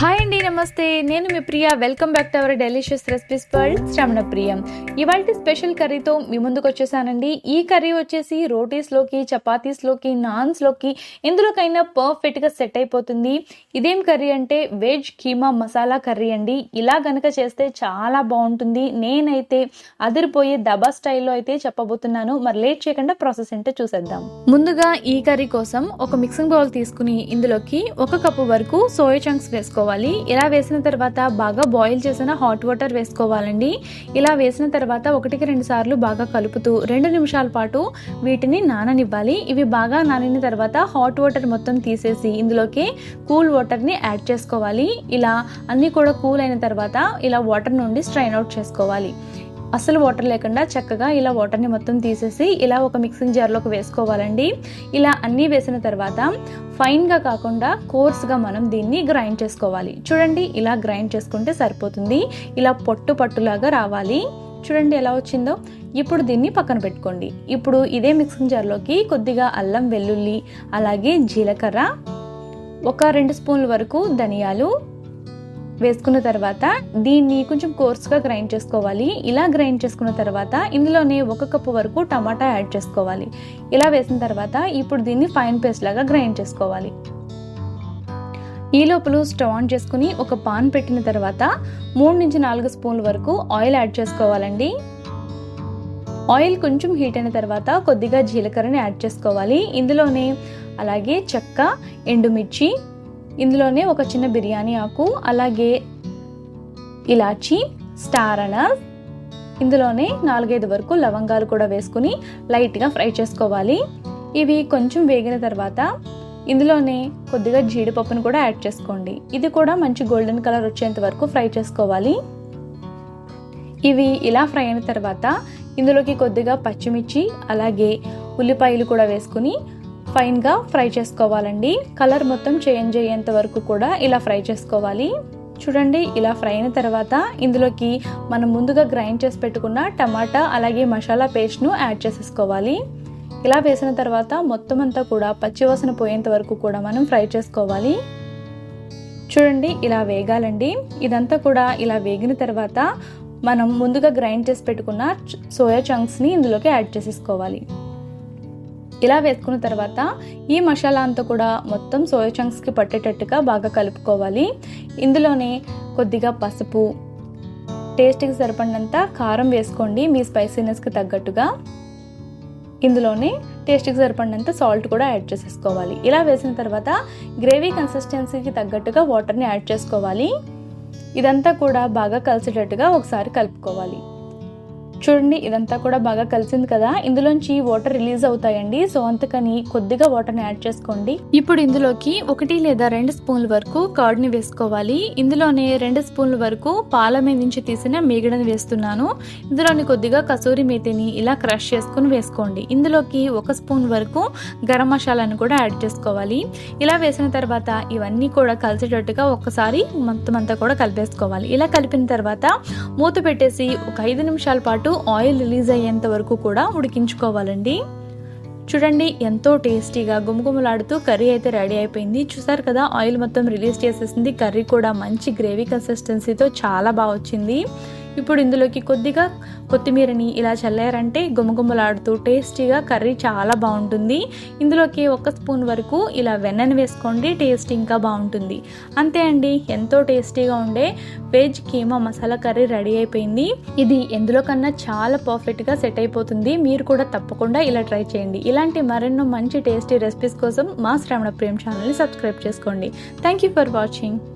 Hi అండి నమస్తే. నేను మీ Priya. Welcome back to our delicious recipes world Shravana Priyam. ఇవాళ స్పెషల్ కర్రీతో మీ ముందుకు వచ్చేసానండి. ఈ కర్రీ వచ్చేసి రోటీస్లోకి చపాతీస్లోకి నాన్స్లోకి ఎందులోకైనా పర్ఫెక్ట్గా సెట్ అయిపోతుంది. ఇదేం కర్రీ అంటే వెజ్ కీమా మసాలా కర్రీ అండి. ఇలా గనక చేస్తే చాలా బాగుంటుంది. నేనైతే అదిరిపోయే దబా స్టైల్లో అయితే చెప్పబోతున్నాను. మరి లేట్ చేయకుండా ప్రాసెస్ ఏంటో చూసేద్దాం. ముందుగా ఈ కర్రీ కోసం ఒక మిక్సింగ్ బౌల్ తీసుకుని ఇందులోకి ఒక కప్పు వరకు సోయా చంక్స్ వేసుకోవాలి. ఇలా వేసిన తర్వాత బాగా బాయిల్ చేసిన హాట్ వాటర్ వేసుకోవాలండి. ఇలా వేసిన తర్వాత ఒకటికి రెండు సార్లు బాగా కలుపుతూ రెండు నిమిషాల పాటు వీటిని నాననివ్వాలి. ఇవి బాగా నానిన తర్వాత హాట్ వాటర్ మొత్తం తీసేసి ఇందులోకి కూల్ వాటర్ని యాడ్ చేసుకోవాలి. ఇలా అన్నీ కూడా కూల్ అయిన తర్వాత ఇలా వాటర్ నుండి స్ట్రైన్ అవుట్ చేసుకోవాలి. అసలు వాటర్ లేకుండా చక్కగా ఇలా వాటర్ని మొత్తం తీసేసి ఇలా ఒక మిక్సింగ్ జార్లోకి వేసుకోవాలండి. ఇలా అన్నీ వేసిన తర్వాత ఫైన్గా కాకుండా కోర్స్గా మనం దీన్ని గ్రైండ్ చేసుకోవాలి. చూడండి ఇలా గ్రైండ్ చేసుకుంటే సరిపోతుంది. ఇలా పొట్టు పట్టులాగా రావాలి. చూడండి ఎలా వచ్చిందో. ఇప్పుడు దీన్ని పక్కన పెట్టుకోండి. ఇప్పుడు ఇదే మిక్సింగ్ జార్లోకి కొద్దిగా అల్లం వెల్లుల్లి అలాగే జీలకర్ర ఒక రెండు స్పూన్ల వరకు ధనియాలు వేసుకున్న తర్వాత దీన్ని కొంచెం కోర్స్గా గ్రైండ్ చేసుకోవాలి. ఇలా గ్రైండ్ చేసుకున్న తర్వాత ఇందులోనే ఒక కప్పు వరకు టమాటా యాడ్ చేసుకోవాలి. ఇలా వేసిన తర్వాత ఇప్పుడు దీన్ని ఫైన్ పేస్ట్ లాగా గ్రైండ్ చేసుకోవాలి. ఈ లోపల స్టవ్ ఆన్ చేసుకుని ఒక పాన్ పెట్టిన తర్వాత మూడు నుంచి నాలుగు స్పూన్ల వరకు ఆయిల్ యాడ్ చేసుకోవాలండి. ఆయిల్ కొంచెం హీట్ అయిన తర్వాత కొద్దిగా జీలకర్రని యాడ్ చేసుకోవాలి. ఇందులోనే అలాగే చెక్క ఎండుమిర్చి ఇందులోనే ఒక చిన్న బిర్యానీ ఆకు అలాగే ఇలాచి స్టార్ అనస్ ఇందులోనే నాలుగైదు వరకు లవంగాలు కూడా వేసుకుని లైట్గా ఫ్రై చేసుకోవాలి. ఇవి కొంచెం వేగిన తర్వాత ఇందులోనే కొద్దిగా జీడిపప్పును కూడా యాడ్ చేసుకోండి. ఇది కూడా మంచి గోల్డెన్ కలర్ వచ్చేంత వరకు ఫ్రై చేసుకోవాలి. ఇవి ఇలా ఫ్రై అయిన తర్వాత ఇందులోకి కొద్దిగా పచ్చిమిర్చి అలాగే ఉల్లిపాయలు కూడా వేసుకుని ఫైన్గా ఫ్రై చేసుకోవాలండి. కలర్ మొత్తం చేంజ్ అయ్యేంత వరకు కూడా ఇలా ఫ్రై చేసుకోవాలి. చూడండి ఇలా ఫ్రై అయిన తర్వాత ఇందులోకి మనం ముందుగా గ్రైండ్ చేసి పెట్టుకున్న టమాటా అలాగే మసాలా పేస్ట్ను యాడ్ చేసేసుకోవాలి. ఇలా వేసిన తర్వాత మొత్తం అంతా కూడా పచ్చివాసన పోయేంత వరకు కూడా మనం ఫ్రై చేసుకోవాలి. చూడండి ఇలా వేగాలండి. ఇదంతా కూడా ఇలా వేగిన తర్వాత మనం ముందుగా గ్రైండ్ చేసి పెట్టుకున్న సోయా చంక్స్ని ఇందులోకి యాడ్ చేసేసుకోవాలి. ఇలా వేసుకున్న తర్వాత ఈ మసాలా అంతా కూడా మొత్తం సోయా చంక్స్కి పట్టేటట్టుగా బాగా కలుపుకోవాలి. ఇందులోనే కొద్దిగా పసుపు టేస్ట్కి సరిపడినంత కారం వేసుకోండి మీ స్పైసీనెస్కి తగ్గట్టుగా. ఇందులోనే టేస్ట్కి సరిపడినంత సాల్ట్ కూడా యాడ్ చేసేసుకోవాలి. ఇలా వేసిన తర్వాత గ్రేవీ కన్సిస్టెన్సీకి తగ్గట్టుగా వాటర్ని యాడ్ చేసుకోవాలి. ఇదంతా కూడా బాగా కలిసేటట్టుగా ఒకసారి కలుపుకోవాలి. చూడండి ఇదంతా కూడా బాగా కలిసింది కదా. ఇందులోంచి వాటర్ రిలీజ్ అవుతాయండి. సో అంతకని కొద్దిగా వాటర్ని యాడ్ చేసుకోండి. ఇప్పుడు ఇందులోకి ఒకటి లేదా రెండు స్పూన్ల వరకు కర్డ్ని వేసుకోవాలి. ఇందులోనే రెండు స్పూన్ల వరకు పాల మీద నుంచి తీసిన మీగడని వేస్తున్నాను. ఇందులోని కొద్దిగా కసూరి మేతిని ఇలా క్రష్ చేసుకుని వేసుకోండి. ఇందులోకి ఒక స్పూన్ వరకు గరం మసాలాను కూడా యాడ్ చేసుకోవాలి. ఇలా వేసిన తర్వాత ఇవన్నీ కూడా కలిసేటట్టుగా ఒక్కసారి మొత్తం అంతా కూడా కలిపేసుకోవాలి. ఇలా కలిపిన తర్వాత మూత పెట్టేసి ఒక ఐదు నిమిషాల పాటు ఆయిల్ రిలీజ్ అయ్యేంత వరకు కూడా ఉడికించుకోవాలండి. చూడండి ఎంతో టేస్టీగా గుమగుమలాడుతూ కర్రీ అయితే రెడీ అయిపోయింది. చూసారు కదా ఆయిల్ మొత్తం రిలీజ్ చేసేసింది. కర్రీ కూడా మంచి గ్రేవీ కన్సిస్టెన్సీతో చాలా బాగా వచ్చింది. ఇప్పుడు ఇందులోకి కొద్దిగా కొత్తిమీరని ఇలా చల్లారంటే గుమగుమలాడుతూ టేస్టీగా కర్రీ చాలా బాగుంటుంది. ఇందులోకి ఒక స్పూన్ వరకు ఇలా వెన్నని వేసుకోండి టేస్ట్ ఇంకా బాగుంటుంది. అంతే అండి ఎంతో టేస్టీగా ఉండే veg keema masala curry ready అయిపోయింది. ఇది ఎందులో కన్నా చాలా పర్ఫెక్ట్గా సెట్ అయిపోతుంది. మీరు కూడా తప్పకుండా ఇలా ట్రై చేయండి. ఇలాంటి మరెన్నో మంచి టేస్టీ రెసిపీస్ కోసం మా శ్రవణ ప్రేమ్ ఛానల్ని సబ్స్క్రైబ్ చేసుకోండి. Thank you for watching